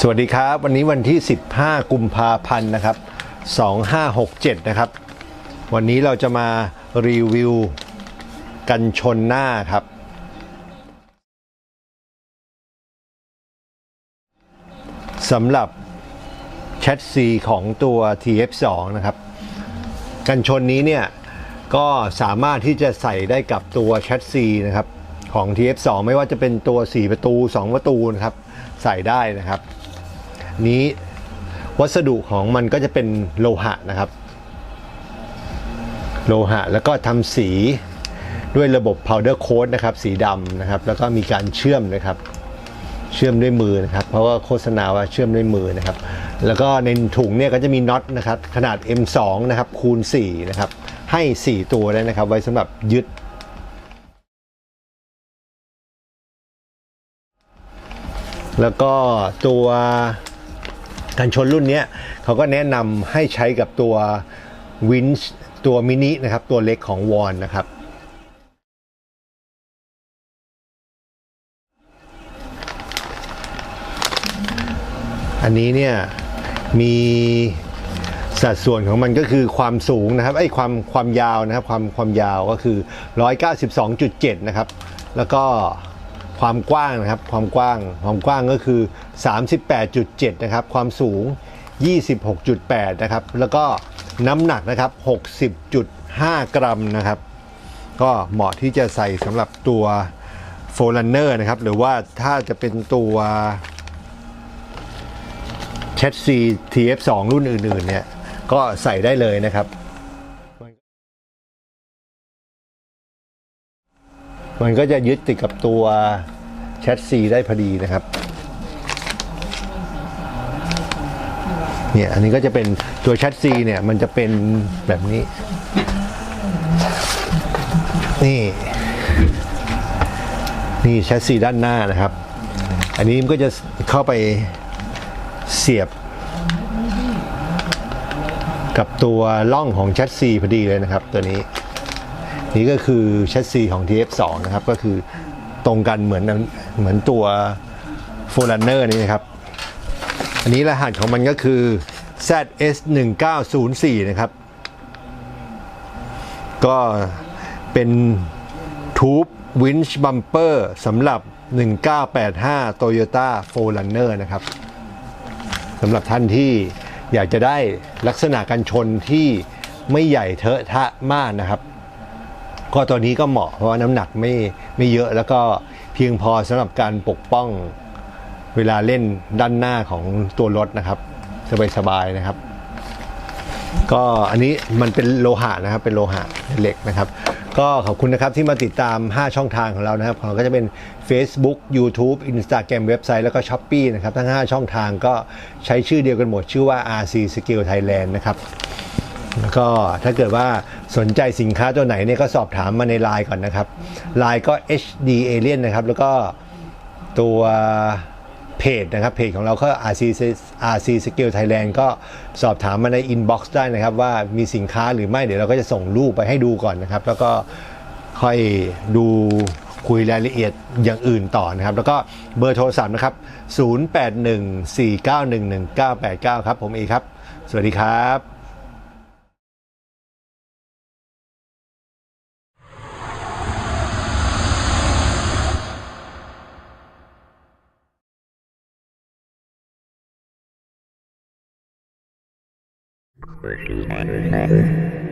สวัสดีครับ วันนี้วันที่ 15 กุมภาพันธ์นะครับ 2567 นะครับ วันนี้เราจะมารีวิวกันชนหน้าครับ สำหรับแชทซีของตัว TF2 นะครับ กันชนนี้เนี่ยก็สามารถที่จะใส่ได้กับตัวแชทซีนะครับของ TF2 ไม่ว่าจะเป็นตัว 4 ประตู 2 ประตูนะครับ ใส่ได้นะครับ นี้วัสดุของมันก็จะเป็นโลหะนะครับ โลหะแล้วก็ทำสีด้วยระบบ powder coat นะครับ สีดำนะครับ แล้วก็มีการเชื่อมนะครับ เชื่อมด้วยมือนะครับ เพราะว่าโฆษณาว่าเชื่อมด้วยมือนะครับ แล้วก็ในถุงเนี่ยก็จะมีน็อตนะครับ ขนาด M2 นะครับ คูณ 4 นะครับ ให้ 4 ตัวเลยนะครับ ไว้สำหรับยึดแล้วก็ตัว กันชนรุ่นนี้เขาก็แนะนำให้ใช้กับตัววินช์ตัวมินินะครับ ตัวเล็กของวอนนะครับอันนี้เนี่ยมีสัดส่วนของมันก็คือความสูงนะครับไอ้ความความยาวนะครับความความยาวก็คือ 192.7 นะครับ แล้วก็ ความกว้างนะครับ ความกว้างความกว้างก็คือ 38.7 นะครับ ความสูง 26.8 นะครับ แล้วก็น้ำหนักนะครับ 60.5 กรัมนะครับ ก็เหมาะที่จะใส่สำหรับตัวโฟลันเนอร์นะครับ หรือว่าถ้าจะเป็นตัวแชทซี TF2 รุ่นอื่นๆเนี่ย ก็ใส่ได้เลยนะครับ มันก็จะยึดติดกับตัวแชทซีได้พอดีนะครับเนี่ยอันนี้ก็จะเป็นตัวแชทซีเนี่ยมันจะเป็นแบบนี้ นี่ นี่แชทซีด้านหน้านะครับ อันนี้มันก็จะเข้าไปเสียบ กับตัวล่องของแชทซีพอดีเลยนะครับตัวนี้ นี่ก็คือแชทซีของ TF2 นะครับ ก็คือตรงกันเหมือนเหมือนตัว f o r e r u n n e r นี่นะครับ อันนี้รหัสของมันก็คือ ZS1904 นะครับ ก็เป็นทูบวินช์บัมเปอร์สำหรับ 1985 Toyota 4Runner นะครับสำหรับท่านที่อยากจะได้ลักษณะกันชนที่ไม่ใหญ่เทอะทะมากนะครับ ก็ตัวนี้ก็เหมาะเพราะว่าน้ำหนักไม่ไม่เยอะแล้วก็เพียงพอสำหรับการปกป้องเวลาเล่นด้านหน้าของตัวรถนะครับสบายๆนะครับ ก็อันนี้มันเป็นโลหะนะครับ เป็นโลหะเหล็กนะครับ ก็ขอบคุณนะครับที่มาติดตาม 5 ช่องทางของเรานะครับของเราก็จะเป็น Facebook YouTube Instagram เว็บไซต์แล้วก็ s h อ p e e นะครับ ทั้ง 5 ช่องทางก็ใช้ชื่อเดียวกันหมด ชื่อว่า RC Skill Thailand นะครับ แล้วก็ถ้าเกิดว่าสนใจสินค้าตัวไหนเนี่ยก็สอบถามมาในไลน์ก่อนนะครับไลน์ก็ HD Alien นะครับแล้วก็ตัวเพจนะครับเพจของเราก็ RC RC Skill Thailand ก็สอบถามมาใน inbox ได้นะครับ ว่ามีสินค้าหรือไม่เดี๋ยวเราก็จะส่งรูปไปให้ดูก่อนนะครับ แล้วก็ค่อยดูคุยรายละเอียดอย่างอื่นต่อนะครับ แล้วก็เบอร์โทรศัพท์นะครับ 0814911989 ครับ ผมเอครับ สวัสดีครับ Squishy